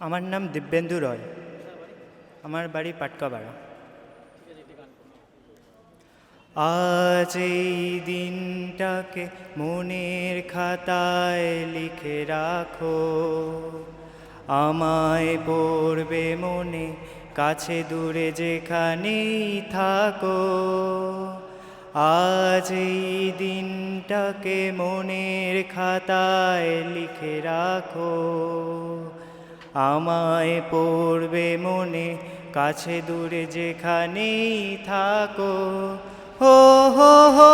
আমার নাম দিব্যেন্দু রয়। আমার বাড়ি পাটকাপাড়া আজ এই দিনটাকে মনের খাতায় লিখে রাখো। আমায় পড়বে মনে, কাছে দূরে যেখানেই থাকো। আজ এই দিনটাকে মনের খাতায় লিখে রাখো। আমায় পড়বে মনে, কাছে দূরে যেখানেই থাকো। হো হো হো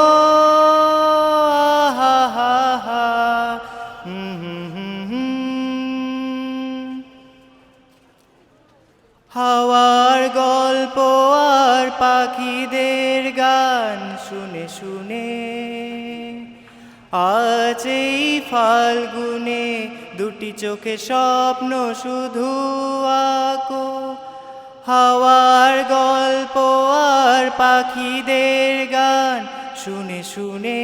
হা হাওয়ার গল্প আর পাখিদের গান শুনে শুনে আজ এই ফাল্গুনে দুটি চোখে স্বপ্ন শুধু আঁকো। হাওয়ার গল্প আর পাখিদের গান শুনে শুনে।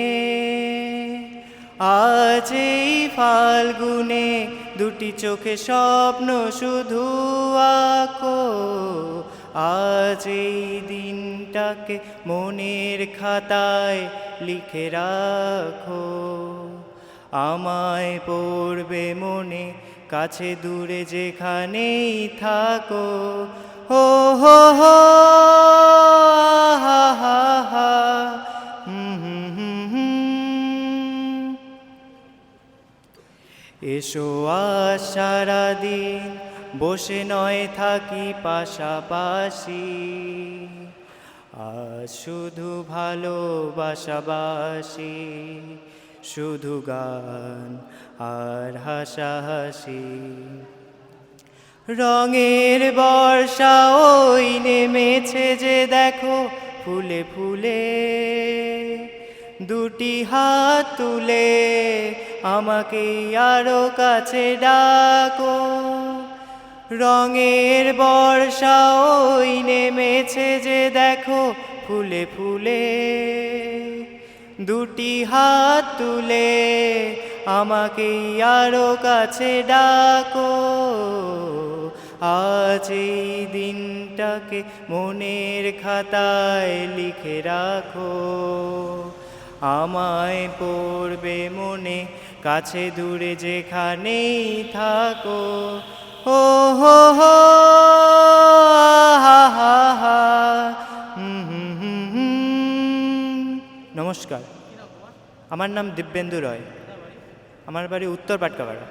আজ এই ফাল্গুনে দুটি চোখে স্বপ্ন শুধু আঁকো। আজ এই দিনটাকে মনের খাতায় লিখে রাখো। আমায় পড়বে মনে, কাছে দূরে যেখানেই থাকো। হো হো হো হা হা হা এসো আজ সারাদিন বসে নয় থাকি পাশাপাশি। আজ শুধু ভালোবাসাবাসি শুধু গান আর হাসাহাসি। রঙের বর্ষা ওই নেমেছে যে দেখো ফুলে ফুলে। দুটি হাত তুলে আমাকে আরও কাছে ডাকো। রঙের বর্ষা ওই নেমেছে যে দেখো ফুলে ফুলে। দুটি হাত তুলে আমাকে আরও কাছে ডাকো। আজ এই দিনটাকে মনের খাতায় লিখে রাখো। আমায় পড়বে মনে, কাছে দূরে যেখানেই থাকো। হো। নমস্কার আমার নাম দিব্যেন্দু রয় আমার বাড়ি উত্তর পাটকাপাড়া